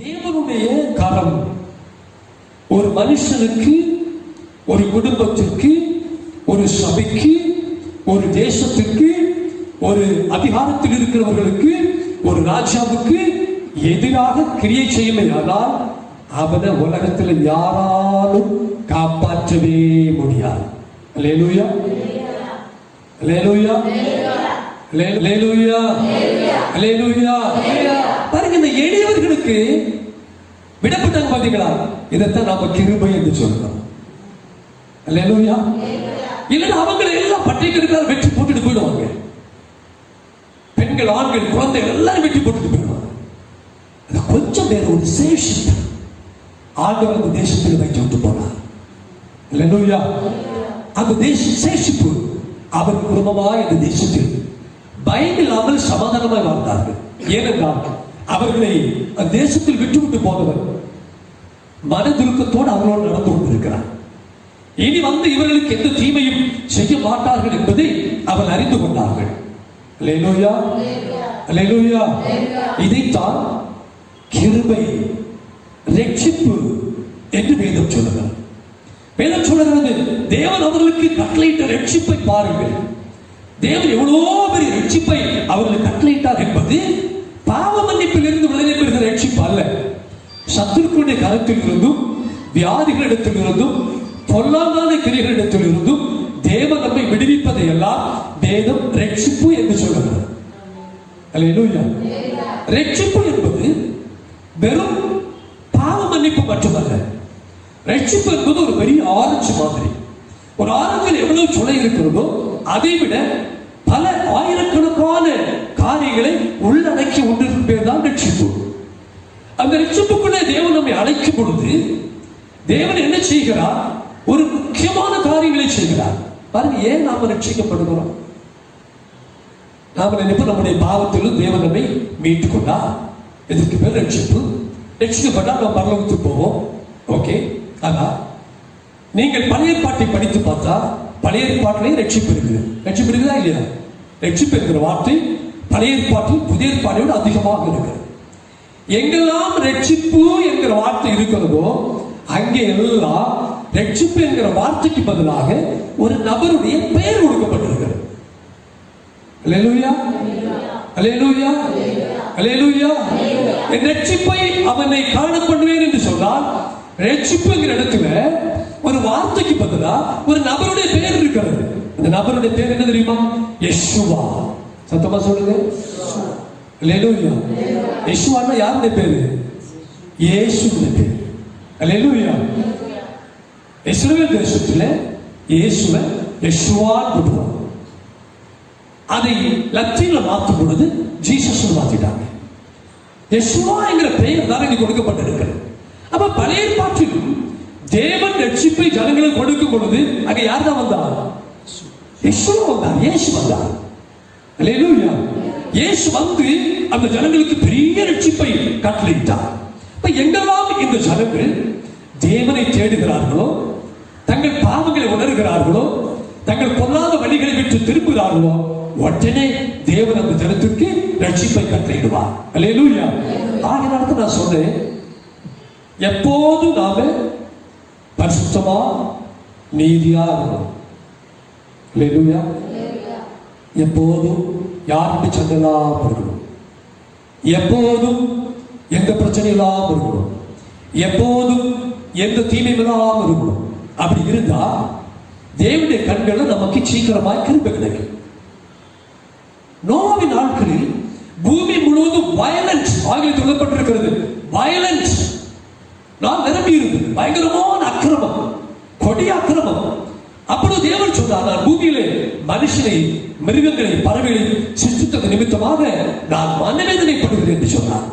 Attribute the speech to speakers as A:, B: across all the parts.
A: தேவனுடைய கரம் ஒரு மனுஷனுக்கு ஒரு குடும்பத்திற்கு ஒரு சபைக்கு ஒரு தேசத்திற்கு ஒரு அதிகாரத்தில் இருக்கிறவர்களுக்கு ஒரு ராஜாவுக்கு எதிராக கிரியை செய்யுமே ஆனால் அவனை உலகத்தில் யாராலும் காப்பாற்றவே முடியாது லேலூயா லேலுயா லேலூயா லேலூயா பாருங்க இந்த எளியவர்களுக்கு விடப்பட்டாங்க பாத்தீங்களா இதைத்தான் நாம கிருபை என்று சொல்றோம் இல்லையா இல்லைன்னா அவங்களை எல்லாம் பட்டிக்கு இருக்கிற வெற்றி போட்டுட்டு போயிடுவாங்க பெண்கள் ஆண்கள் குழந்தைகள் எல்லாரும் வெட்டி போட்டுட்டு போயிடுவாங்க அது கொஞ்சம் பேர் ஒரு சேஷம் ஆண்டவர் அந்த தேசத்தில் வைத்து விட்டு போனார் இல்லையா அந்த தேசம் சேஷிப்பு அவர் குடும்பமாக இந்த தேசத்தில் பயமில்லாமல் சமாதானமாய் வாழ்ந்தார்கள் ஏனென்றால் அவர்களை தேசத்தில் விட்டுவிட்டு போனவர் மன துருக்கத்தோடு அவர்களோடு நடந்து கொண்டிருக்கிறார் இனி வந்து இவர்களுக்கு எந்த தீமையும் செய்ய மாட்டார்கள் என்பதை அவள் அறிந்து கொண்டார்கள் இதைத்தான் கிருபை ரட்சிப்பு என்று வேதம் சொல்லுகிறார் வேதம் சொல்லுகிறது தேவன் அவர்களுக்கு கட்டளையிட்ட ரட்சிப்பை பாருங்கள் தேவன் எவ்வளோ பெரிய ரட்சிப்பை அவர்கள் கட்டளையிட்டார் என்பது சத்துருக்களுடைய கரத்தில் இருந்தும் வியாதிகளிடத்தில் இருந்தும் பொல்லாதான கிரிகளிடத்தில் இருந்தும் தேவ நம்மை விடுவிப்பதை எல்லாம் வேதம் ரட்சிப்பு என்று சொல்லுகிறது ரட்சிப்பு என்பது வெறும் பாவ மன்னிப்பு மட்டுமல்ல ரட்சிப்பு என்பது ஒரு பெரிய ஆரஞ்சு மாதிரி ஒரு ஆரஞ்சில் எவ்வளவு சுளை இருக்கிறதோ அதை விட பல ஆயிரக்கணக்கான காரியங்களை உள்ளடக்கி ஒன்றிருப்பேன் தான் ரட்சிப்பு அந்த ரட்சிப்புக்குள்ளே தேவன் நம்மை அழைக்கும் பொழுது தேவன் என்ன செய்கிறார் ஒரு முக்கியமான காரியங்களை செய்கிறார் பாருங்க ஏன் நாம ரட்சிக்கப்படுகிறோம் நாம நினைப்பு நம்முடைய பாவத்திலும் தேவன் நம்மை மீட்டுக் கொண்டா இதற்கு பேர் ரட்சிப்பு ரட்சிக்கப்பட்டா நம்ம பரலோகத்துக்கு போவோம் ஓகே ஆனா நீங்கள் பழைய பாட்டை படித்து பார்த்தா பழைய பாட்டிலையும் ரட்சிப்பு இருக்குது ரட்சிப்பு இருக்குதா இல்லையா ரட்சிப்பு இருக்கிற வார்த்தை பழைய பாட்டில் புதிய பாட்டையோடு அதிகமாக இருக்கிறது எங்கெல்லாம் ரட்சிப்பு என்கிற வார்த்தை இருக்கிறதோ அங்கே எல்லாம் ரட்சிப்பு என்கிற வார்த்தைக்கு பதிலாக ஒரு நபருடைய பெயர் கொடுக்கப்பட்டிருக்கிறது அலேலூயா அலேலூயா அலேலூயா என் ரட்சிப்பை அவனை காண பண்ணுவேன் என்று சொன்னால் ரட்சிப்புங்கிற இடத்துல ஒரு வார்த்தைக்கு பதிலாக ஒரு நபருடைய பெயர் இருக்கிறது அந்த நபருடைய பேர் என்ன தெரியுமா யஷுவா சத்தமா சொல்லுங்க அலையலூயா யெஷுவானா யாருடைய பேரு
B: இயேசுடைய பேரு அலையலூயா
A: இஸ்ரவேல் தேசத்தில் இயேசுவை யெஷுவான் கூப்பிடுவாங்க அதை லத்தீன்ல மாற்றும் பொழுது ஜீசஸ் மாத்திட்டாங்க யெஷுவா என்கிற பெயர் தான் இங்கே கொடுக்கப்பட்டிருக்கிறது அப்ப பழைய பாட்டிலும் தேவன் ரட்சிப்பை ஜனங்களுக்கு கொடுக்கும் பொழுது அங்க யார் தான் வந்தார் யெஷுவா வந்தார் இயேசு வந்தார் அலையலூயா இயேசு வந்து அந்த ஜனங்களுக்கு பெரிய ரட்சிப்பை கட்டளையிட்டார் இப்ப எங்கெல்லாம் இந்த ஜனங்கள் தேவனை தேடுகிறார்களோ தங்கள் பாவங்களை உணர்கிறார்களோ தங்கள் பொல்லாத வழிகளை விட்டு திரும்புகிறார்களோ உடனே தேவன் அந்த ஜனத்திற்கு ரட்சிப்பை கட்டளையிடுவார் அல்லேலூயா ஆகினால நான் சொன்னேன் எப்போது நாம பரிசுத்தமா நீதியா இருக்கணும் எப்போதும் யாருக்கு சண்டெல்லாம் இருக்கணும் எப்போதும் எந்த பிரச்சனை இல்லாமல் இருக்கணும் எப்போதும் எந்த தீமை இல்லாமல் இருக்கணும் அப்படி இருந்தா தேவனுடைய கண்களும் நமக்கு சீக்கிரமாய் கிருப்ப கிடைக்கும் நோவி நாட்களில் பூமி முழுவதும் வயலன்ஸ் ஆகிய சொல்லப்பட்டிருக்கிறது வயலன்ஸ் நான் நிரம்பி பயங்கரமான அக்கிரமம் கொடிய அக்கிரமம் அப்பொழுது தேவன் சொன்னார் நான் பூமியிலே மனுஷனை மிருகங்களை பறவைகளை சிருஷ்டித்தது நிமித்தமாக நான் மனவேதனை படுகிறேன் என்று சொன்னார்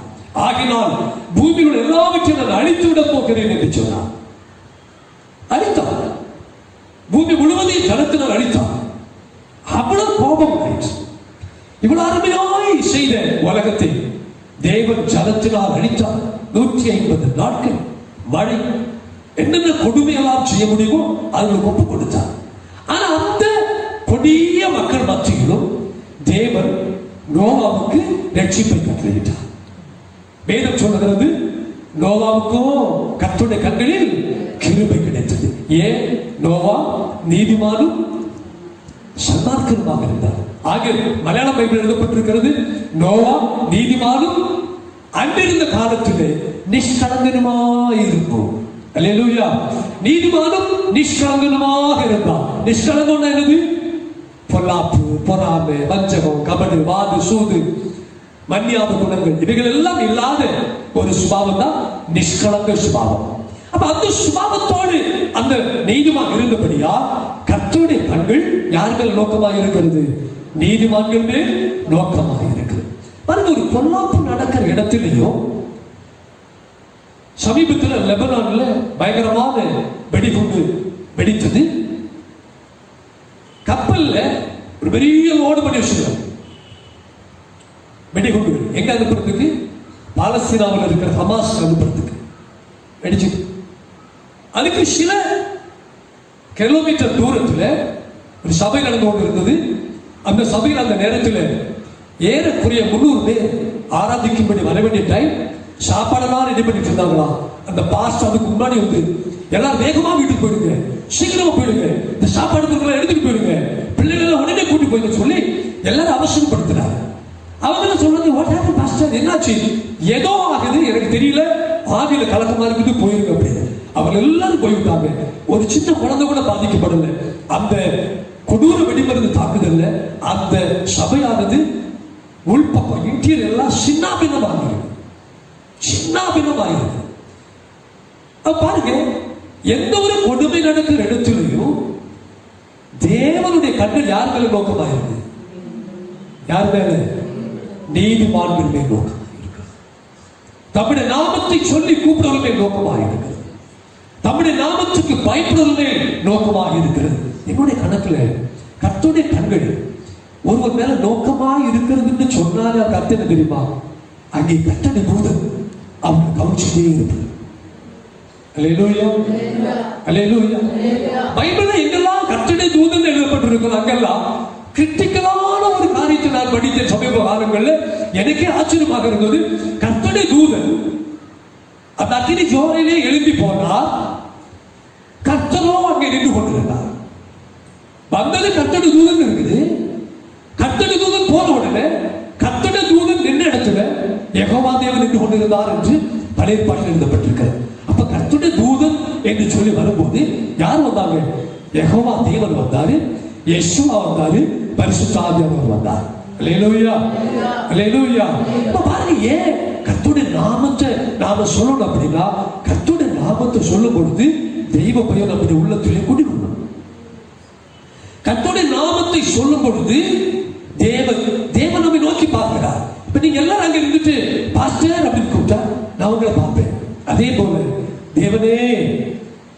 A: ஆகினால் பூமியில் எல்லாவற்றையும் நான் அழித்து விட போகிறேன் என்று சொன்னார் அழித்தார் பூமி முழுவதையும் தளத்தினால் அழித்தார் அவ்வளவு கோபம் இவ்வளவு அருமையாய் செய்த உலகத்தை தேவன் ஜலத்தினால் அழித்தார் நூற்றி ஐம்பது நாட்கள் மழை என்னென்ன கொடுமையெல்லாம் செய்ய முடியுமோ அவர்களுக்கு ஒப்பு கொடுத்தார் ஆனா அந்த கொடிய மக்கள் மத்தியிலும் தேவன் நோவாவுக்கு ரட்சிப்பை கட்டளையிட்டார் வேதம் சொல்லுகிறது நோவாவுக்கும் கத்துடைய கண்களில் கிருபை கிடைத்தது ஏன் நோவா நீதிமானும் சன்மார்க்கருமாக இருந்தார் ஆகிய மலையாள பைபிள் எழுதப்பட்டிருக்கிறது நோவா நீதிமானும் அன்றிருந்த காலத்திலே நிஷ்கலங்கனுமாயிருக்கும் நீதிமானம் நிஷ்கலங்கனமாக இருந்தான் நிஷ்கலங்கம்னா என்னது பொல்லாப்பு பொறாமை வஞ்சகம் கபடு வாது சூது மன்னியாத குணங்கள் இவைகள் எல்லாம் இல்லாத ஒரு சுபாவம் தான் நிஷ்கலங்க சுபாவம் அப்ப அந்த சுபாவத்தோடு அந்த நீதிமான் இருந்தபடியா கத்தோடைய கண்கள் யார்கள் நோக்கமாக இருக்கிறது நீதிமான்கள் மேல் நோக்கமாக இருக்கிறது பாருங்க ஒரு பொல்லாப்பு நடக்கிற இடத்திலையும் சமீபத்தில் லெபனான்ல பயங்கரமாக வெடிகுண்டு வெடித்தது கப்பல்ல ஒரு பெரிய லோடு பண்ணி வச்சிருக்காங்க வெடிகுண்டு எங்க அனுப்புறதுக்கு பாலஸ்தீனாவில் இருக்கிற ஹமாஸ் அனுப்புறதுக்கு வெடிச்சு அதுக்கு சில கிலோமீட்டர் தூரத்தில் ஒரு சபை நடந்து கொண்டு இருந்தது அந்த சபையில் அந்த நேரத்தில் ஏறக்குறைய முன்னூறு பேர் ஆராதிக்கும்படி வர வேண்டிய டைம் சாப்பாடெல்லாம் ரெடி பண்ணிட்டு இருந்தாங்களா அந்த பாஸ்ட் அதுக்கு முன்னாடி வந்து எல்லாரும் வேகமா வீட்டுக்கு போயிடுங்க சீக்கிரமா போயிடுங்க இந்த சாப்பாடு எடுத்துட்டு போயிடுங்க பிள்ளைகளை உடனே கூட்டி போயிடுங்க சொல்லி எல்லாரும் அவசியப்படுத்தினார் அவங்க சொல்றது வாட் ஹேப்பன் பாஸ்டர் என்னாச்சு ஏதோ ஆகுது எனக்கு தெரியல ஆவியில கலக்கமா இருக்குது போயிருங்க அப்படின்னு அவங்க எல்லாரும் போய்விட்டாங்க ஒரு சின்ன குழந்தை கூட பாதிக்கப்படல அந்த கொடூர வெடிமருந்து தாக்குதல்ல அந்த சபையானது உள்பக்கம் இன்டீரியர் எல்லாம் சின்னாபின்னமாகிறது சின்னாபின்னமாயிருது பாருங்க எந்த ஒரு கொடுமை நடக்கிற இடத்துலையும் தேவனுடைய கண்ணில் யார் மேல நோக்கமாயிருக்கு யார் மேல நீதிமான்கள் மேல் நோக்கமாயிருக்கு தம்முடைய நாமத்தை சொல்லி கூப்பிடுவது மேல் நோக்கமாயிருக்கு தம்முடைய நாமத்துக்கு பயப்படுவது மேல் நோக்கமாக இருக்கிறது என்னுடைய கணக்குல கத்துடைய கண்கள் ஒருவர் மேல நோக்கமாக இருக்கிறதுன்னு சொன்னாலே கத்தனை தெரியுமா அங்கே கத்தனை போதும் அவன் கவனிச்சுட்டே இருப்பான் பைபிள் எங்கெல்லாம் கர்த்தனை தூதன் எழுதப்பட்டிருக்கும் அங்கெல்லாம் கிரிட்டிக்கலான ஒரு காரியத்தை நான் படித்த சமீப காலங்களில் எனக்கே ஆச்சரியமாக இருந்தது கர்த்தனை தூதன் அந்த அக்னி ஜோரையிலே எழும்பி போனா கர்த்தரும் அங்கே நின்று கொண்டிருந்தார் வந்தது கர்த்தனை தூதன் இருக்குது கொண்டிருந்தார் என்று பழைய பாட்டில் எழுதப்பட்டிருக்கிறது அப்ப கத்துடைய தூதன் என்று சொல்லி வரும்போது யார் வந்தாங்க எகோவா தேவன் வந்தாரு யசுவா வந்தாரு பரிசு சாதியவர் வந்தார் ஏன் நாமத்தை நாம சொல்லணும் நாமத்தை தெய்வ நாமத்தை சொல்லும் பொழுது தேவன் நம்மை நோக்கி பார்க்கிறார் இப்போ நீங்கள் எல்லாரும் அங்கே இருந்துட்டு பாஸ்டர் அப்படின்னு கூப்பிட்டா நான் உங்களை பார்ப்பேன் அதே போல தேவனே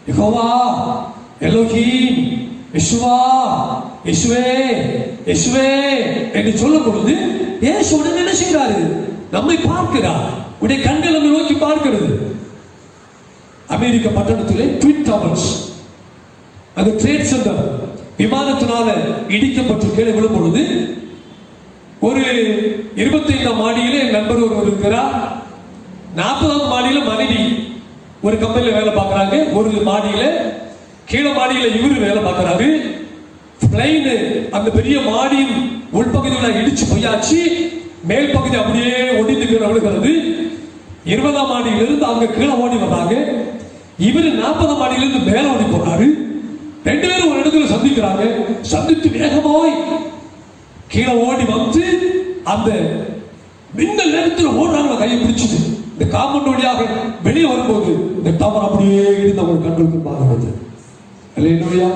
A: யகோவா எலோஹீம் யசுவா யசுவே யசுவே என்று சொல்லும் பொழுது உடனே என்ன செய்கிறாரு நம்மை பார்க்கிறார் உடைய கண்கள் நம்மை நோக்கி பார்க்கிறது அமெரிக்க பட்டணத்திலே ட்விட் டவர்ஸ் அந்த ட்ரேட் சென்டர் விமானத்தினால இடிக்கப்பட்டு கீழே விழும் பொழுது ஒரு இருபத்தைந்தாம் மாடியில் என் நண்பர் ஒருவர் இருக்கிறார் நாற்பதாம் மாடியில் மனைவி ஒரு கம்பெனியில் வேலை பார்க்குறாங்க ஒரு மாடியில் கீழே மாடியில் இவர் வேலை பார்க்கறாரு பிளைன் அந்த பெரிய மாடியின் உள்பகுதியில் இடிச்சு போயாச்சு மேல் பகுதி அப்படியே ஒடிந்து விழுகிறது இருபதாம் மாடியிலிருந்து அவங்க கீழே ஓடி வர்றாங்க இவர் நாற்பதாம் மாடியிலிருந்து மேல ஓடி போறாரு ரெண்டு பேரும் ஒரு இடத்துல சந்திக்கிறாங்க சந்தித்து வேகமாய் கீழே ஓடி வந்து அந்த மின்னல் நேரத்தில் ஓடுறாங்க கையை பிடிச்சிட்டு இந்த காம்பவுண்ட் வழியாக வெளியே வரும்போது இந்த டவர் அப்படியே இருந்து அவங்க கண்களுக்கு பார்க்கிறது இல்லையா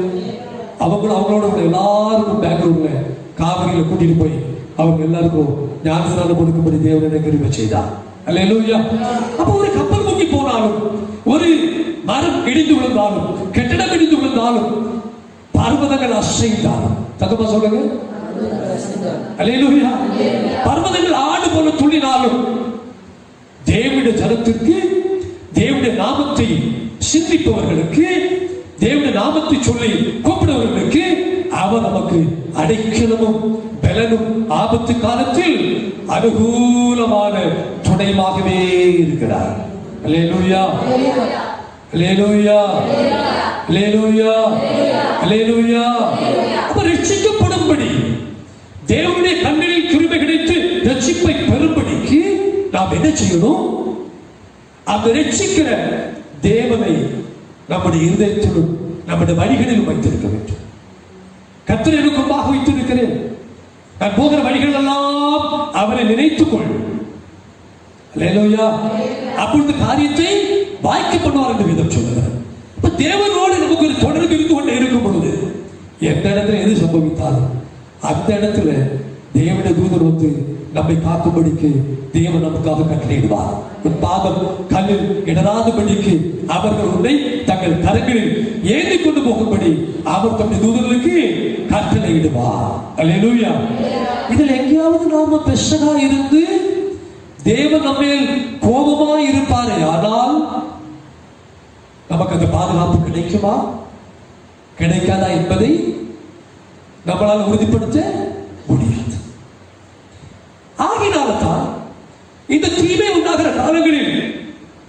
A: அவங்க அவங்களோட எல்லாருக்கும் பெங்களூர்ல காவிரியில கூட்டிட்டு போய் அவங்க எல்லாருக்கும் ஞானஸ்தானம் கொடுக்கும்படி தேவனை கிருமை செய்தார் அல்லையா அப்ப ஒரு கப்பல் முங்கி போனாலும் ஒரு மரம் இடிந்து விழுந்தாலும் கெட்டிடம் இடிந்து விழுந்தாலும் பர்வதங்கள் அசைந்தாலும் தகவல் சொல்லுங்க பர்வதங்கள் ஆடு போல துள்ளினாலும் தேவிட ஜனத்திற்கு தேவிட நாமத்தை சிந்திப்பவர்களுக்கு தேவன நாமத்தை சொல்லி கூப்பிடுவர்களுக்கு அவர் நமக்கு அடைக்கலமும் பலனும் ஆபத்து காலத்தில் அனுகூலமான துணையுமாகவே இருக்கிறார்
B: அலேலூயா அலேலூயா அலேலூயா
A: அலேலூயா அப்ப ரட்சிக்கப்படும் ரட்சிக்கணும் அந்த ரட்சிக்கிற தேவனை நம்முடைய இருதயத்திலும் நம்முடைய வழிகளிலும் வைத்திருக்க வேண்டும் கத்தர் எனக்கும்பாக வைத்திருக்கிறேன் நான் போகிற வழிகள் எல்லாம் அவரை நினைத்துக் கொள்ளுயா அப்பொழுது காரியத்தை வாய்க்க பண்ணுவார் என்று விதம் சொல்லுகிறார் இப்ப தேவனோடு நமக்கு ஒரு தொடர்பு இருந்து கொண்டே இருக்கும் பொழுது எந்த இடத்துல எது சம்பவித்தாலும் அந்த இடத்துல தேவனுடைய தூதர் வந்து நம்மை காக்கும்படிக்கு தேவன் நமக்காக கட்டளையிடுவார் உன் பாதம் கல்லில் இடராதபடிக்கு அவர்கள் உன்னை தங்கள் கரங்களில் ஏந்தி கொண்டு போகும்படி அவர் தம்முடைய தூதர்களுக்கு கட்டளையிடுவார் இதில் எங்கேயாவது நாம பெஷகா இருந்து தேவன் நம்ம கோபமா இருப்பாரே ஆனால் நமக்கு அந்த பாதுகாப்பு கிடைக்குமா கிடைக்காதா என்பதை நம்மளால் உறுதிப்படுத்த காலங்களில்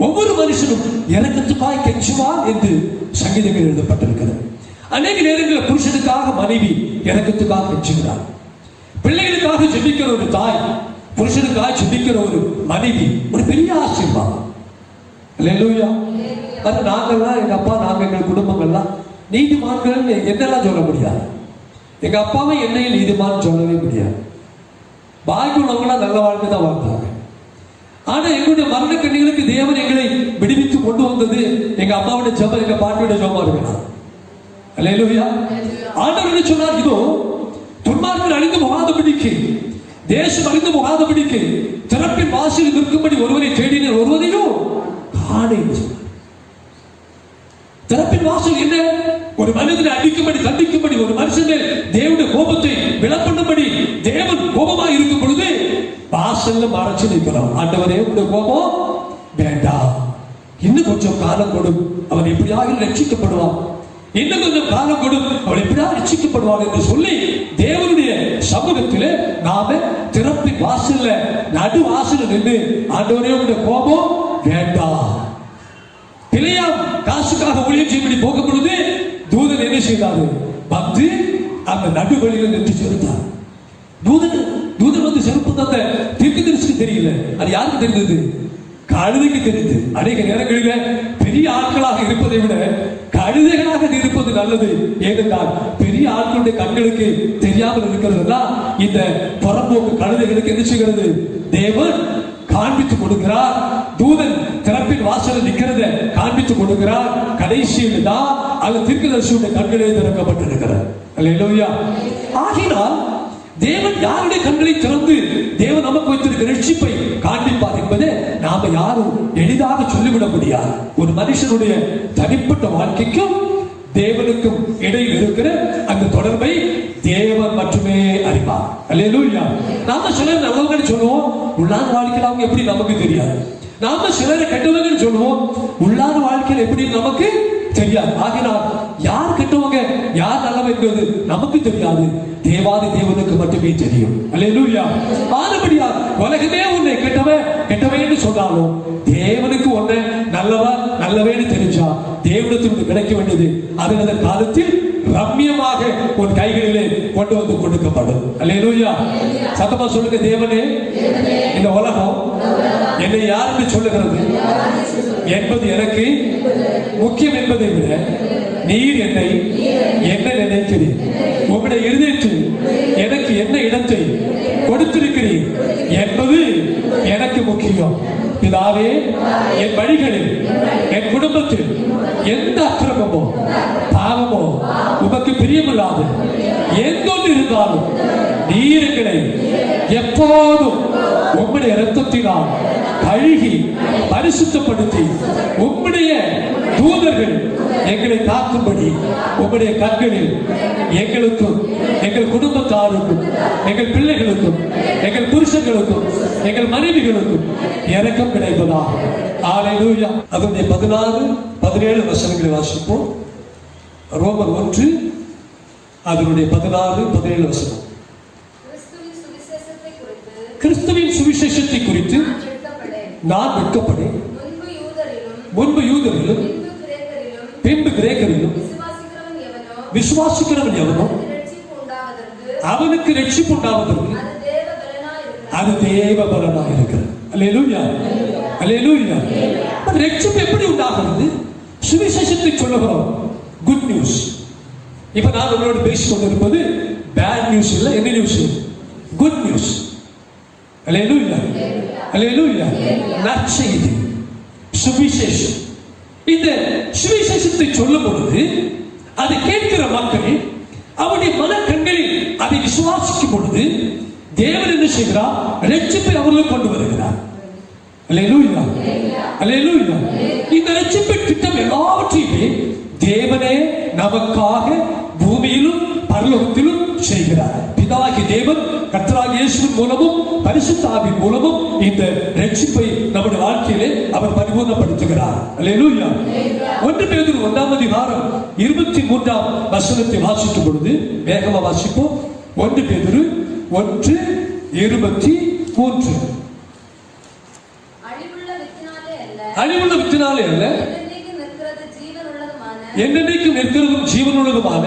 A: ஒவ்வொரு மனுஷனும் எனக்கு துப்பாய் கெஞ்சுவான் என்று சங்கீதங்கள் எழுதப்பட்டிருக்கிறது அநேக நேரங்களில் புருஷனுக்காக மனைவி எனக்கு இறக்கத்துக்காக கெஞ்சுகிறார் பிள்ளைகளுக்காக ஜெபிக்கிற ஒரு தாய் புருஷனுக்காக ஜெபிக்கிற ஒரு மனைவி ஒரு பெரிய ஆசீர்வாதம் இல்லையா அது நாங்கள்லாம் எங்கள் அப்பா நாங்கள் எங்கள் குடும்பங்கள்லாம் நீதி நீதிமான்கள் என்னெல்லாம் சொல்ல முடியாது எங்கள் அப்பாவும் என்னையும் நீதிமான் சொல்லவே முடியாது பாக்கி உள்ளவங்களாம் நல்ல வாழ்க்கை தான் வாழ்ந்தாங்க ஆனா எங்களுடைய மரண கண்ணிகளுக்கு தேவன் எங்களை விடுவித்து கொண்டு வந்தது எங்க அம்மாவோட ஜபம் எங்க பாட்டியோட ஜபமா இருக்கிறார் அல்லையா ஆண்டவர் சொன்னார் இதோ துன்மார்கள் அழிந்து முகாதபடிக்கு தேசம் அழிந்து முகாதபடிக்கு திறப்பின் வாசலில் நிற்கும்படி ஒருவரை தேடினர் ஒருவரையும் காணேன் திறப்பின் வாசல் என்ன ஒரு மனிதனை அடிக்கும்படி தண்டிக்கும்படி ஒரு மனுஷன் செல்லும் மறைச்சு நிற்கிறோம் ஆண்டவரே உங்களுடைய கோபம் வேண்டாம் இன்னும் கொஞ்சம் காலம் கொடும் அவன் எப்படியாக ரட்சிக்கப்படுவான் இன்னும் கொஞ்சம் காலம் கொடும் அவள் எப்படியா ரட்சிக்கப்படுவாள் என்று சொல்லி தேவனுடைய சமூகத்திலே நாம திறப்பி வாசல்ல நடு வாசல் நின்று ஆண்டவரே உங்களுடைய கோபம் வேண்டாம் பிழையா காசுக்காக ஊழியம் செய்யப்படி போகப்படுது பொழுது தூதன் என்ன செய்தாரு வந்து அந்த நடு வழியில நின்று செலுத்தார் தூதன் தூதன் வந்து தந்த தெரியல அது யாருக்கு தெரிந்தது கழுதைக்கு தெரிந்தது அநேக நேரங்களில் பெரிய ஆட்களாக இருப்பதை விட கழுதைகளாக இருப்பது நல்லது ஏனென்றால் பெரிய ஆட்களுடைய கண்களுக்கு தெரியாமல் தான் இந்த புறம்போக்கு கழுதைகளுக்கு என்ன செய்கிறது தேவன் காண்பித்து கொடுக்கிறார் தூதன் திறப்பின் வாசல் நிற்கிறத காண்பித்து கொடுக்கிறார் கடைசியில் தான் அந்த தீர்க்கதர்சியுடைய கண்களே திறக்கப்பட்டிருக்கிறார் ஆகினால் தேவன் யாருடைய கண்களை திறந்து தேவன் நமக்கு வைத்திருக்கிற ரட்சிப்பை காண்பிப்பார் என்பதை நாம யாரும் எளிதாக சொல்லிவிட முடியாது ஒரு மனுஷனுடைய தனிப்பட்ட வாழ்க்கைக்கும் தேவனுக்கும் இடையில் இருக்கிற அந்த தொடர்பை தேவன் மட்டுமே அறிவார் அல்லையா நாம சிலர் நல்லவங்கன்னு சொல்லுவோம் உள்ளான் வாழ்க்கையில் அவங்க எப்படி நமக்கு தெரியாது நாம சிலரை கெட்டவங்கன்னு சொல்லுவோம் உள்ளார வாழ்க்கையில் எப்படி நமக்கு தெரியாது ஆகினால் யார் கெட்டவங்க யார் நல்லவர் என்பது நமக்கு தெரியாது தேவாதி தேவனுக்கு மட்டுமே தெரியும் அல்லேலூயா ஆனபடியா உலகமே உன்னை கெட்டவ கெட்டவன் சொன்னாலும் தேவனுக்கு உன்ன நல்லவா நல்லவேன்னு தெரிஞ்சா தேவனத்திற்கு கிடைக்க வேண்டியது அதனது காலத்தில் ரம்யமாக உன் கைகளிலே கொண்டு வந்து கொடுக்கப்படும் அல்லேலூயா சத்தமா
B: சொல்லுங்க தேவனே
A: இந்த உலகம் என்னை யாருன்னு சொல்லுகிறது என்பது எனக்கு முக்கியம் என்பதை விட நீர் என்னை என்ன நினைக்கிறீர் உம்முடைய இருதயத்தில் எனக்கு என்ன இடத்தை கொடுத்திருக்கிறீர் என்பது எனக்கு முக்கியம் பிதாவே என் வழிகளில் என் குடும்பத்தில் எந்த அக்கிரமமோ பாவமோ உமக்கு பிரியமில்லாது எங்கொன்று இருந்தாலும் நீருங்களை எப்போதும் உம்முடைய இரத்தத்தினால் கழுகி பரிசுத்தப்படுத்தி உம்முடைய தூதர்கள் எங்களை தாக்கும்படி உங்களுடைய கண்களில் எங்களுக்கும் எங்கள் குடும்பத்தாருக்கும் எங்கள் பிள்ளைகளுக்கும் எங்கள் புருஷர்களுக்கும் எங்கள் மனைவிகளுக்கும் இறக்கம் கிடைப்பதாக ஆலையிலூயா அதனுடைய பதினாறு பதினேழு வசனங்களை வாசிப்போம் ரோமர் ஒன்று அதனுடைய பதினாறு பதினேழு வசனம்
B: கிறிஸ்துவின் சுவிசேஷத்தை குறித்து
A: நான் வெட்கப்படேன் முன்பு யூதரிலும் பின்பு கிரேக்கரிலும் விசுவாசிக்கிறவன் எவனோ அவனுக்கு ரட்சிப்பு உண்டாவதற்கு அது தேவ பலனாக இருக்கிறது அலையலூயா அலையலூயா ரட்சிப்பு எப்படி உண்டாகிறது சுவிசேஷத்தை சொல்லுகிறோம் குட் நியூஸ் இப்ப நான் உங்களோட பேசிக் கொண்டிருப்பது பேட் நியூஸ் இல்ல என்ன நியூஸ் குட் நியூஸ் அலையலூயா அலையலூயா நற்செய்தி சுவிசேஷம் இந்த சுவிசேஷத்தை சொல்லும் பொழுது அதை கேட்கிற மக்கள் அவருடைய மன கண்களில் அதை விசுவாசிக்கும் பொழுது தேவன் என்ன செய்கிறார் ரட்சிப்பை அவர்களுக்கு கொண்டு வருகிறார் இந்த ரட்சிப்பின் திட்டம் எல்லாவற்றையுமே தேவனே நமக்காக பூமியிலும் பரலோகத்திலும் செய்கிறார் பிதாகி தேவன் கத்ராக இயேசுவின் மூலமும் பரிசுத்தாவின் மூலமும் இந்த ரட்சிப்பை நம்முடைய வாழ்க்கையிலே அவர் பரிபூர்ணப்படுத்துகிறார் ஒன்று பேர் ஒன்றாம் அதிகாரம் இருபத்தி மூன்றாம் வசனத்தை வாசிக்கும் பொழுது வேகமா வாசிப்போம் ஒன்று பேர் ஒன்று இருபத்தி மூன்று அழிவுள்ள
B: வித்தினாலே அல்ல
A: என்னென்னைக்கும் நிற்கிறதும்
B: ஜீவனுள்ளதுமான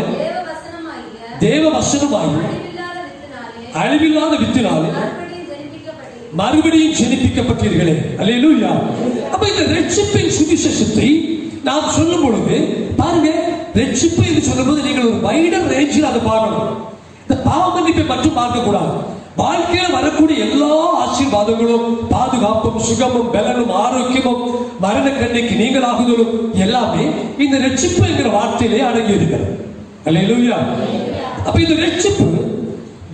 A: தேவ வசனமாகி அழிவில்லாத வித்தினாலே மறுபடியும் ஜெனிப்பிக்கப்பட்டீர்களே அல்லேலூயா அப்ப இந்த ரட்சிப்பின் சுவிசேஷத்தை நாம் சொல்லும் பொழுது பாருங்க ரட்சிப்பு என்று சொல்லும்போது நீங்கள் ஒரு வைடர் ரேஞ்சில் அதை பார்க்கணும் இந்த பாவ மன்னிப்பை மட்டும் பார்க்கக்கூடாது வாழ்க்கையில் வரக்கூடிய எல்லா ஆசீர்வாதங்களும் பாதுகாப்பும் சுகமும் பலனும் ஆரோக்கியமும் மரண கண்ணைக்கு நீங்களாகுதலும் எல்லாமே இந்த ரட்சிப்பு என்கிற வார்த்தையிலே அடங்கி இருக்கிறது அப்ப இந்த ரட்சிப்பு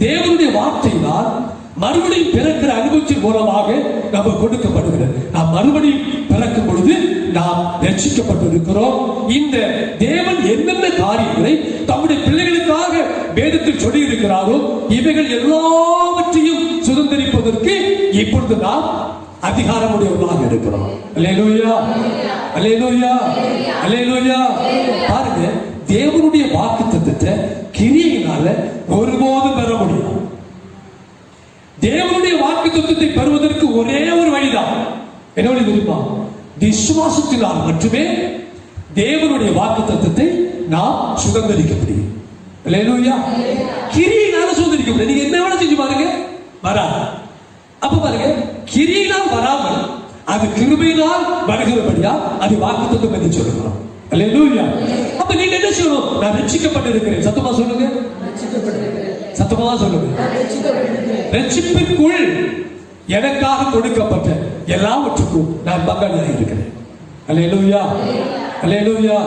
A: தேவனுடைய வார்த்தையினால் மறுபடியும் பிறக்கிற அனுபவத்தின் மூலமாக நமக்கு கொடுக்கப்படுகிறது நாம் மறுபடியும் பிறக்கும் பொழுது நாம் ரட்சிக்கப்பட்டிருக்கிறோம் இந்த தேவன் என்னென்ன காரியங்களை தம்முடைய பிள்ளைகளுக்காக வேதத்தில் சொல்லி இருக்கிறாரோ இவைகள் எல்லாவற்றையும் சுதந்திரிப்பதற்கு இப்பொழுது நாம் அதிகாரமுடையவர்களாக இருக்கிறோம் அலே லோயா அலேலோயா அலே லோயா பாருங்க தேவனுடைய வாக்கு தத்துவத்தை கிரியினால ஒருபோதும் பெற முடியும் தேவனுடைய வாக்கு தத்துவத்தை பெறுவதற்கு ஒரே ஒரு வழிதான் என்ன விரும்பா தெரியுமா விசுவாசத்தினால் மட்டுமே தேவனுடைய வாக்கு தத்துவத்தை நாம் சுதந்திரிக்க முடியும் கிரியினால சுதந்திரிக்க முடியும் நீங்க என்ன வேணா செஞ்சு பாருங்க வரா அப்ப பாருங்க கிரியினால் வராமல் அது கிருபையினால் வருகிறபடியா அது வாக்கு தத்துவம் என்று சொல்லுகிறோம் அல்லேலூயா அப்ப நீங்க என்ன சொல்லணும் நான் ரட்சிக்கப்பட்டிருக்கிறேன் சத்தமா சொல்லுங்க சத்தமா சொல்லுங்க ரட்சிப்பிற்குள் எனக்காக கொடுக்கப்பட்ட எல்லாவற்றுக்கும் நான் பங்காளியாக இருக்கிறேன் அல்லேலூயா அல்லேலூயா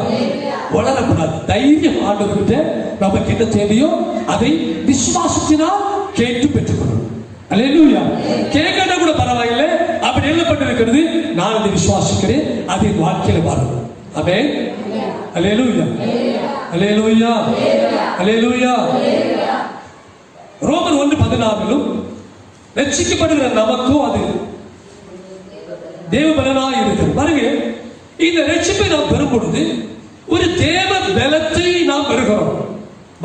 A: வளரக்கூடாது தைரியம் ஆண்டவர்கிட்ட நமக்கு என்ன தேவையோ அதை விசுவாசத்தினால் கேட்டு பெற்றுக்கொள்ளணும் அல்லேலூயா கேட்கறத கூட பரவாயில்லை அப்படி என்ன பண்ணிருக்கிறது நான் அதை விசுவாசிக்கிறேன் அதை வாழ்க்கையில் வரணும் அமேன்
B: அலேலூயா அலேலூயா
A: அலேலூயா ரோமன் ஒன்று பதினாறிலும் ரட்சிக்கப்படுகிற நமக்கும் அது தேவ பலனாக இருக்கு பாருங்க இந்த ரட்சிப்பை நாம் பெறும் பொழுது ஒரு தேவ பலத்தை நாம் பெறுகிறோம்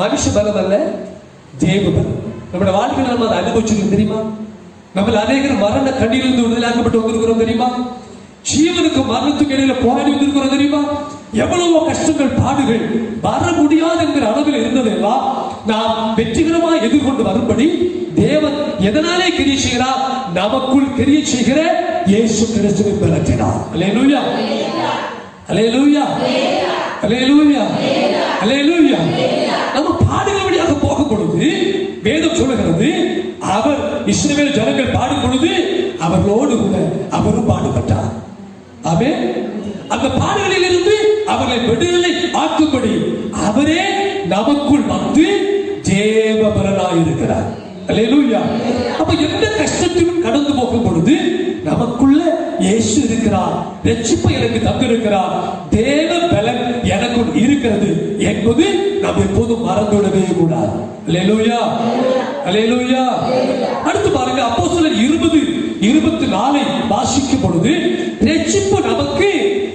A: மனுஷ பலம் அல்ல தேவ பலம் நம்முடைய வாழ்க்கையில் நம்ம அதை அனுபவிச்சிருக்கோம் தெரியுமா நம்மள அநேகர் மரண கண்ணிலிருந்து விடுதலாக்கப்பட்டு வந்திருக்கிறோம் தெரியுமா ஜீவனுக்கு மரணத்துக்கு இடையில போராடி வந்திருக்கிறோம் தெரியுமா எவ்வளவோ கஷ்டங்கள் பாடுகள் வர முடியாது என்கிற அளவில் இருந்ததெல்லாம் நாம் வெற்றிகரமாக எதிர்கொண்டு வரும்படி தேவன் எதனாலே கிரிய செய்கிறார் நமக்குள் கிரிய செய்கிற இயேசு கிறிஸ்துவின் பலத்தினால் அலேலூயா அலேலூயா
B: அலேலூயா அலேலூயா
A: நம்ம பாடுகள் வழியாக போகும் வேதம் சொல்லுகிறது அவர் இஸ்ரேல் ஜனங்கள் பாடும் பொழுது அவர்களோடு கூட அவரும் பாடுபட்டார் ஆமே அந்த பாடுகளில் இருந்து அவர்களை விடுதலை ஆக்கும்படி அவரே நமக்குள் வந்து ஜேவபரனாய் இருக்கிறார் அலையலூயா அப்ப எந்த கஷ்டத்திலும் கடந்து போகும் பொழுது நமக்குள்ள இயேசு இருக்கிறார் ரட்சிப்பு எனக்கு தந்திருக்கிறார் தேவ பலன் எனக்குள் இருக்கிறது என்பது நம்ம எப்போதும் மறந்துவிடவே கூடாது அலையலூயா அலையலூயா அடுத்து பாருங்க அப்போ சிலர் இருபது இருபத்தி நாலை வாசிக்கும் பொழுது ரட்சிப்பு நமக்கு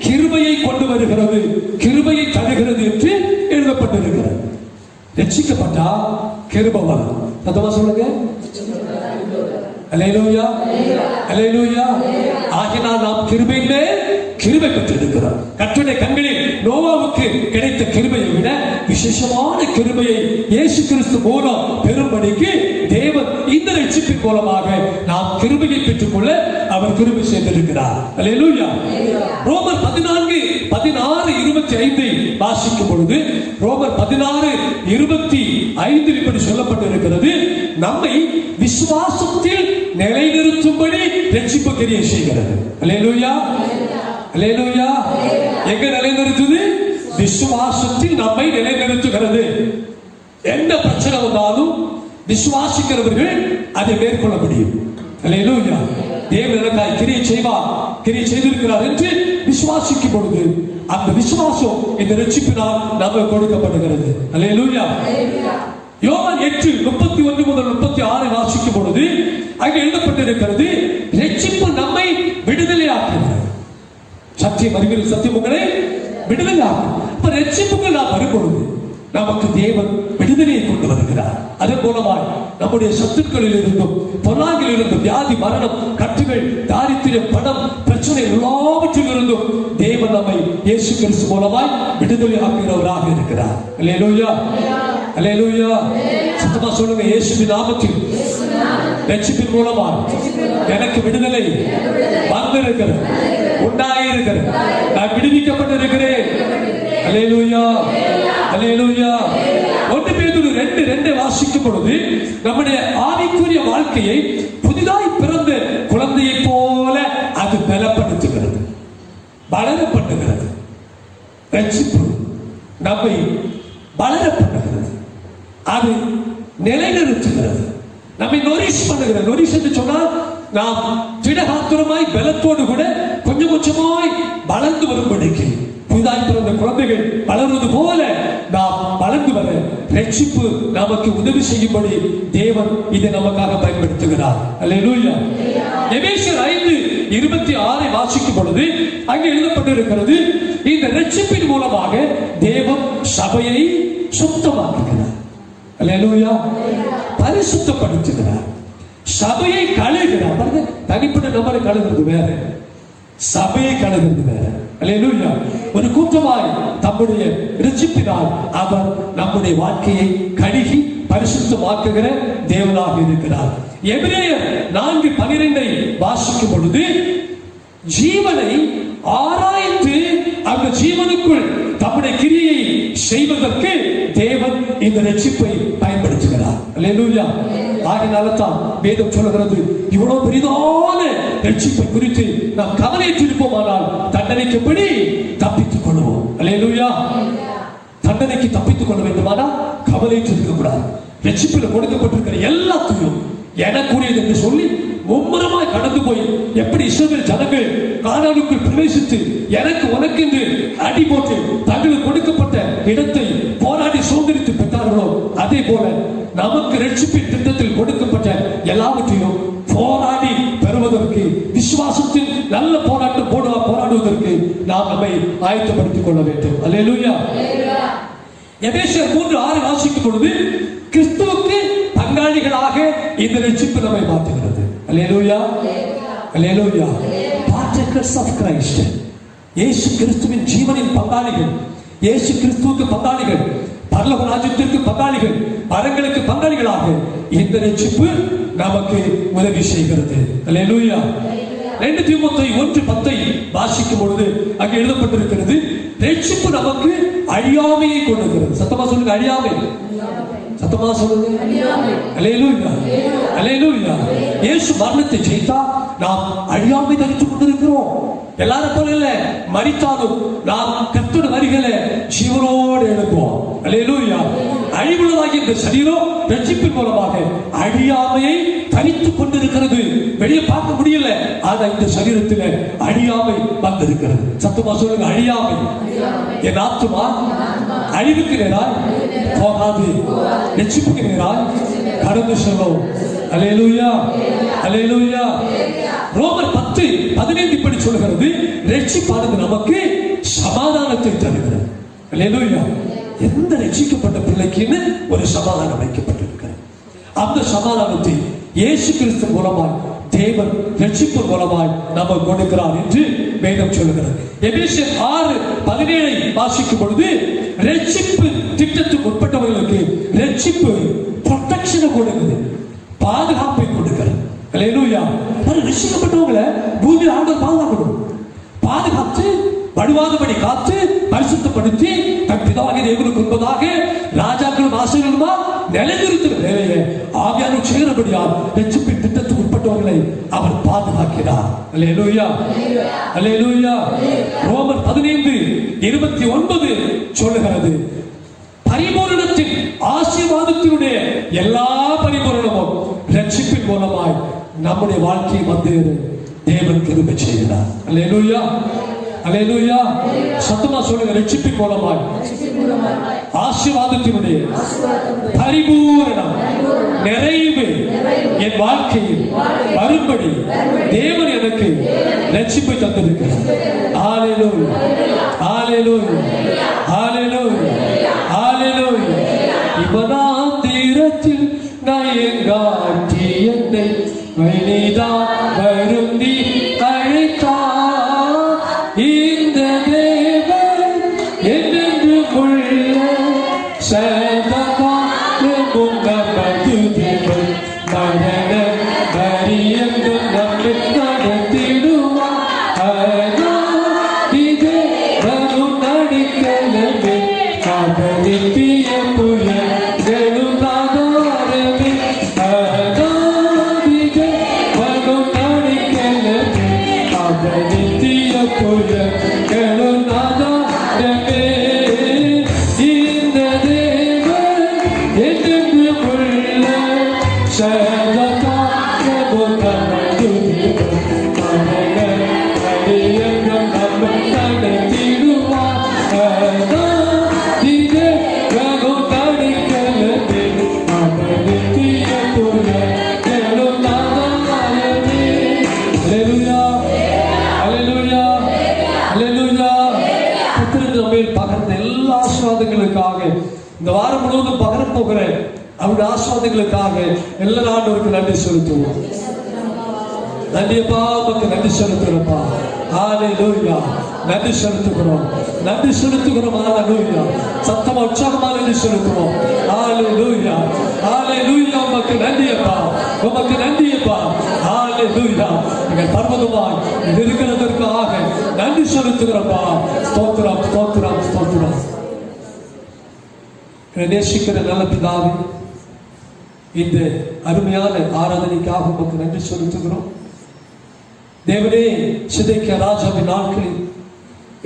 A: கிருபையை கொண்டு வருகிறது கிருபையை தருகிறது என்று எழுதப்பட்டிருக்கிறது ரட்சிக்கப்பட்டா கிருபை வரும் சத்தமா சொல்லுங்க அலையலூயா அலையலூயா ஆகினால் நாம் கிருபையிலே கிருபை பெற்றிருக்கிறோம் கற்றுடைய கண்களில் நோவாவுக்கு கிடைத்த கிருபையை விட விசேஷமான கிருபையை இயேசு கிறிஸ்து மூலம் பெரும்படிக்கு தேவன் இந்த ரட்சிப்பின் மூலமாக நாம் கிருபையை போல அவர் கிருபை செய்திருக்கிறார் அல்லேலூயா ரோமர் பதினான்கு பதினாறு இருபத்தி ஐந்தை வாசிக்கும் பொழுது ரோமர் பதினாறு இருபத்தி ஐந்து இப்படி சொல்லப்பட்டிருக்கிறது நம்மை விசுவாசத்தில் நிலைநிறுத்தும்படி ரட்சிப்பு கிரியை செய்கிறது அல்லேலூயா அல்லேலூயா எங்க நிலைநிறுத்துது விசுவாசத்தில் நம்மை நிலைநிறுத்துகிறது எந்த பிரச்சனை வந்தாலும் விசுவாசிக்கிறவர்கள் அதை மேற்கொள்ள முடியும் தேவன் எனக்காய் கிரியை செய்வார் கிரியை செய்திருக்கிறார் என்று விசுவாசிக்கும் பொழுது அந்த விசுவாசம் இந்த ரட்சிப்பினால் நமக்கு கொடுக்கப்படுகிறது அலையலூயா யோவான் எட்டு முப்பத்தி ஒன்று முதல் முப்பத்தி ஆறு வாசிக்கும் பொழுது அங்கே எழுதப்பட்டிருக்கிறது ரட்சிப்பு நம்மை விடுதலை சத்தியம் அறிவியல் சத்தியம் உங்களை விடுதலை ஆகும் இப்ப ரட்சிப்புக்கு நாம் வரும்பொழுது நமக்கு தேவன் விடுதலையை கொண்டு வருகிறார் அதன் மூலமாய் நம்முடைய சத்துக்களில் இருந்தும் பொருளாங்கில் இருந்தும் வியாதி மரணம் கட்டுகள் தாரித்திரம் பணம் பிரச்சனை எல்லாவற்றில் இருந்தும் தேவன் நம்மை இயேசு கிறிஸ்து மூலமாய் விடுதலை ஆக்குகிறவராக இருக்கிறார் அல்லேலூயா அல்லேலூயா சத்தமா சொல்லுங்க இயேசுவின் நாமத்தில் ரட்சிப்பின் மூலமா எனக்கு விடுதலை வந்திருக்கிறது உண்டாயிருக்கிறது நான் விடுவிக்கப்பட்டிருக்கிறேன் அல்லேலூயா அல்லேலூயா ரெண்டு ரெண்டு வாசிக்கும் பொழுது நம்முடைய ஆவிக்குரிய வாழ்க்கையை புதிதாய் பிறந்து குழந்தையை போல அது பலப்படுத்துகிறது வளர பண்ணுகிறது ரட்சிப்பு நம்மை வளர பண்ணுகிறது அது நிலைநிறுத்துகிறது நம்மை நொரிஷ் பண்ணுகிறது நொரிஷ் என்று சொன்னால் நாம் திடகாத்திரமாய் பலத்தோடு கூட கொஞ்சம் கொஞ்சமாய் வளர்ந்து வரும்படிக்கு புதிதாய் பிறந்த குழந்தைகள் வளர்வது போல நாம் வளர்ந்து வர ரட்சிப்பு நமக்கு உதவி செய்யும்படி தேவன் இதை நமக்காக பயன்படுத்துகிறார் ஐந்து இருபத்தி ஆறை வாசிக்கும் பொழுது அங்கே எழுதப்பட்டிருக்கிறது இந்த ரட்சிப்பின் மூலமாக தேவன் சபையை சுத்தமாக்குகிறார் அல்லேலூயா பரிசுத்தப்படுத்துகிறார் சபையை கழுகிறார் தனிப்பட்ட நபரை கழுகிறது வேற சபையை கலகிறது ஒரு கூட்டமாய் தம்முடைய ரிச்சிப்பினால் அவர் நம்முடைய வாழ்க்கையை கழுகி பரிசுத்தமாக்குகிற தேவனாக இருக்கிறார் எபிரேயர் நான்கு பனிரெண்டை வாசிக்கும் பொழுது ஜீவனை ஆராய்ந்து அந்த ஜீவனுக்குள் தம்முடைய கிரியை செய்வதற்கு தேவன் இந்த ரட்சிப்பை பயன்படுத்துகிறார் ஆகினால தான் வேதம் சொல்லுகிறது இவ்வளவு பெரிதான ரட்சிப்பை குறித்து நாம் கவலையற்றிருப்போமானால் தண்டனைக்கும்படி தப்பித்துக் கொள்வோம் அலையலூயா தண்டனைக்கு தப்பித்துக் கொள்ள வேண்டுமானால் கவலையற்றிருக்க கூடாது ரட்சிப்பில் கொடுக்கப்பட்டிருக்கிற எல்லாத்தையும் எனக்குரியது என்று சொல்லி மும்முரமாய் கடந்து போய் எப்படி இஸ்ரேல் ஜனங்கள் கானானுக்குள் பிரவேசித்து எனக்கு உனக்கு என்று அடி போட்டு தங்களுக்கு கொடுக்கப்பட்ட இடத்தை போராடி சுதந்திரித்து பெற்றார்களோ அதே போல நமக்கு ரட்சிப்பின் திட்டத்தில் கொடுக்கப்பட்ட எல்லாவற்றையும் போராடி பெறுவதற்கு விசுவாசத்தில் நல்ல போராட்டம் போடுவா போராடுவதற்கு நாம் நம்மை ஆயத்தப்படுத்திக் கொள்ள வேண்டும் அல்லேலூயா எபேசியர் மூன்று ஆறு வாசிக்கும் பொழுது கிறிஸ்துவுக்கு பங்காளிகளாக இந்த ரட்சிப்பு நம்மை மாற்றுகிறது அல்லேலூயா அல்லேலூயா பார்ட்டிகல்ஸ் ஆஃப் கிரைஸ்ட் இயேசு கிறிஸ்துவின் ஜீவனின் பங்காளிகள் இயேசு கிறிஸ்துவுக்கு பங்காளிகள் பரலோக ராஜ்யத்திற்கு பங்காளிகள் பரங்களுக்கு பங்காளிகளாக இந்த நெச்சிப்பு நமக்கு உதவி செய்கிறது அல்லேலூயா ரெண்டு தீமத்தை ஒன்று பத்தை வாசிக்கும் பொழுது அங்கே எழுதப்பட்டிருக்கிறது ரட்சிப்பு நமக்கு அழியாமையை கொண்டிருக்கிறது சத்தமா சொல்லுங்க அழியாமை சத்தமா சொல்லுங்க அலையலூயா அலையலூயா இயேசு மரணத்தை ஜெயித்தா நாம் அழியாமை தரித்து கொண்டிருக்கிறோம் எல்லாரும் போல இல்ல மறித்தாலும் நாம் கத்தோட வரிகள ஜீவனோடு எழுப்புவோம் அலையலூயா அழிவுள்ளதாகிய இந்த சரீரம் ரட்சிப்பின் மூலமாக அழியாமையை தனித்துக் கொண்டிருக்கிறது வெளியே பார்க்க முடியல ஆனா இந்த சரீரத்தில் அழியாமை வந்திருக்கிறது சத்தமா சொல்லுங்க அழியாமை என் ஆத்துமா அழிவுக்கு நேராய் போகாது நெச்சிப்புக்கு நேராய் கடந்து செல்வோம் அலையலூயா அலையலூயா ரோமர் பத்து பதினைந்து இப்படி சொல்கிறது ரட்சிப்பானது நமக்கு சமாதானத்தை தருகிறது அலையலூயா எந்த ரட்சிக்கப்பட்ட பிள்ளைக்குன்னு ஒரு சமாதானம் வைக்கப்பட்டிருக்கிறது அந்த சமாதானத்தை இயேசு கிறிஸ்து மூலமாக தேவன் ரட்சிப்பு மூலமாய் நம்ம கொடுக்கிறார் என்று வேதம் சொல்லுகிறது எபேசியர் ஆறு பதினேழை வாசிக்கும் பொழுது ரட்சிப்பு திட்டத்துக்கு உட்பட்டவர்களுக்கு ரட்சிப்பு ப்ரொடெக்ஷனை கொடுக்குது பாதுகாப்பை கொடுக்கிறது ரசிக்கப்பட்டவங்களை பூமியில் ஆண்டு பாதுகாக்கணும் பாதுகாத்து படுவாதபடி காத்து பரிசுத்தப்படுத்தி தன் பிதாவாகிய தேவனுக்கு முன்பதாக ராஜாக்களும் ஆசிரியர்களுமா நிலைநிறுத்தின வேலையை ஆவியானு செய்கிறபடியால் ரட்சிப்பின் திட்டத்துக்கு உட்பட்டவர்களை அவர் பாதுகாக்கிறார் அல்லேலூயா அல்லேலூயா ரோமர் பதினைந்து இருபத்தி ஒன்பது சொல்லுகிறது பரிபூரணத்தின் ஆசீர்வாதத்தினுடைய எல்லா பரிபூரணமும் ரட்சிப்பின் மூலமாய் நம்முடைய வாழ்க்கையை வந்து தேவன் கிருபை செய்கிறார் அல்லேலூயா அலையலூயா சத்தமா சொல்லுங்க ரட்சிப்பு
B: மூலமாய் ஆசீர்வாதத்தினுடைய பரிபூரணம் நிறைவு என்
A: வாழ்க்கையில் வரும்படி தேவன் எனக்கு ரட்சிப்பை தந்திருக்கிறார் ஆலேலோய் ஆலேலோய் ஆலேலோய் ஆலேலோய் இவதான் தீரத்தில் நான் எங்காற்றி என்னை வெளிதான் எல்லா ஆசீர்வாதங்களுக்காக இந்த வாரம் முழுவதும் பகர போகிற அவருடைய ஆஸ்வாதங்களுக்காக எல்லா ஆண்டவருக்கு நன்றி செலுத்துவோம் நன்றியப்பா உமக்கு நன்றி செலுத்துகிறப்பா ஆலே லோய்யா நன்றி செலுத்துகிறோம் நன்றி செலுத்துகிறோம் ஆலே லோய்யா சத்தமா உற்சாகமா நன்றி செலுத்துவோம் ஆலே லோய்யா ஆலே லூயா உமக்கு நன்றியப்பா உமக்கு நன்றியப்பா ஆலே லூயா எங்கள் பர்வதமாய் இது இருக்கிறதற்காக நன்றி செலுத்துகிறப்பா ஸ்தோத்திரம் ஸ்தோத்திரம் ஸ்தோத்திரம் நேசிக்கிற நல்ல பிதாவே இந்த அருமையான ஆராதனைக்காக உமக்கு நன்றி செலுத்துகிறோம் தேவனே சிதைக்க ராஜாவின் நாட்களில்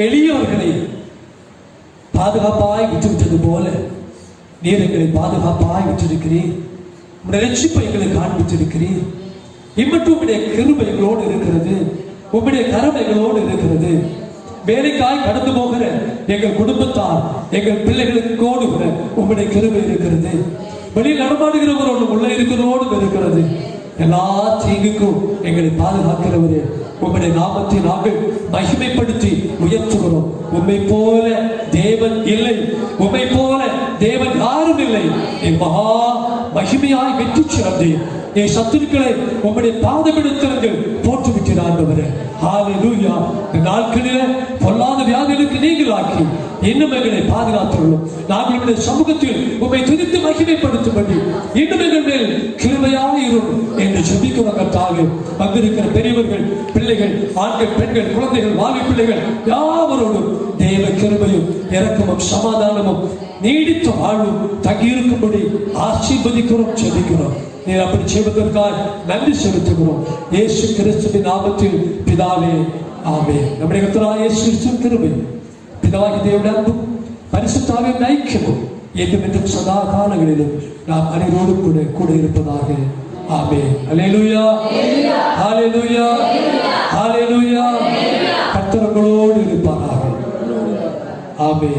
A: எளியவர்களை பாதுகாப்பாய் விட்டுவிட்டது போல நீர் எங்களை பாதுகாப்பாய் விட்டிருக்கிறேன் ரட்சிப்பை எங்களை காண்பித்திருக்கிறேன் இம்மட்டும் உடைய கிருபைகளோடு இருக்கிறது உம்முடைய கருணைகளோடு இருக்கிறது வேலைக்காய் கடந்து போகிற எங்கள் குடும்பத்தார் எங்கள் பிள்ளைகளுக்கு ஓடுகிற உம்முடைய கிருபை இருக்கிறது வெளியில் நடமாடுகிறவரோடு உள்ள இருக்கிறோடு இருக்கிறது எல்லா தீங்குக்கும் எங்களை பாதுகாக்கிறவரே உம்முடைய நாமத்தை நாங்கள் மகிமைப்படுத்தி உயர்த்துகிறோம் உண்மை போல தேவன் இல்லை உண்மை போல தேவன் யாரும் இல்லை மகா மகிமையாய் வெற்றி சிறந்து என் சத்துருக்களை உங்களுடைய பாதமெடுத்திருந்து போற்றுவிட்டு ஆண்டவரே ஹalleluya இந்த நாட்களிலே பொல்லாத வியாதிகளுக்கு நீங்களாக்கி இன்னும் எங்களை பாதுகாத்துள்ளோம் நாங்கள் உங்களுடைய சமூகத்தில் உண்மை துதித்து மகிமைப்படுத்தும்படி இன்னும் எங்கள் மேல் கிருமையாக இருக்கும் என்று ஜெபிக்கிறவங்கத்தாக வந்திருக்கிற பெரியவர்கள் பிள்ளைகள் ஆண்கள் பெண்கள் குழந்தைகள் வாலி பிள்ளைகள் யாவரோடும் தேவ கிருமையும் இறக்கமும் சமாதானமும் நீடித்த வாழ்வு தங்கியிருக்கும்படி ஆசீர்வதிக்கிறோம் செதிக்கிறோம் நீ அப்படி செய்வதற்காக நன்றி செலுத்துகிறோம் இயேசு கிறிஸ்துவின் நாமத்தில் பிதாவே ஆமே நம்முடைய கத்தராக இயேசு கிறிஸ்துவின் கிருபை பிதாவாகி தேவனுடைய அன்பும் பரிசுத்தாவின் என்றும் என்றும் சதா காலங்களிலும் நாம் அனைவரோடு கூட கூட இருப்பதாக ஆமே அலேலுயா ஹalleluya ஹalleluya கர்த்தர்களோடு இருப்பதாக ஆமே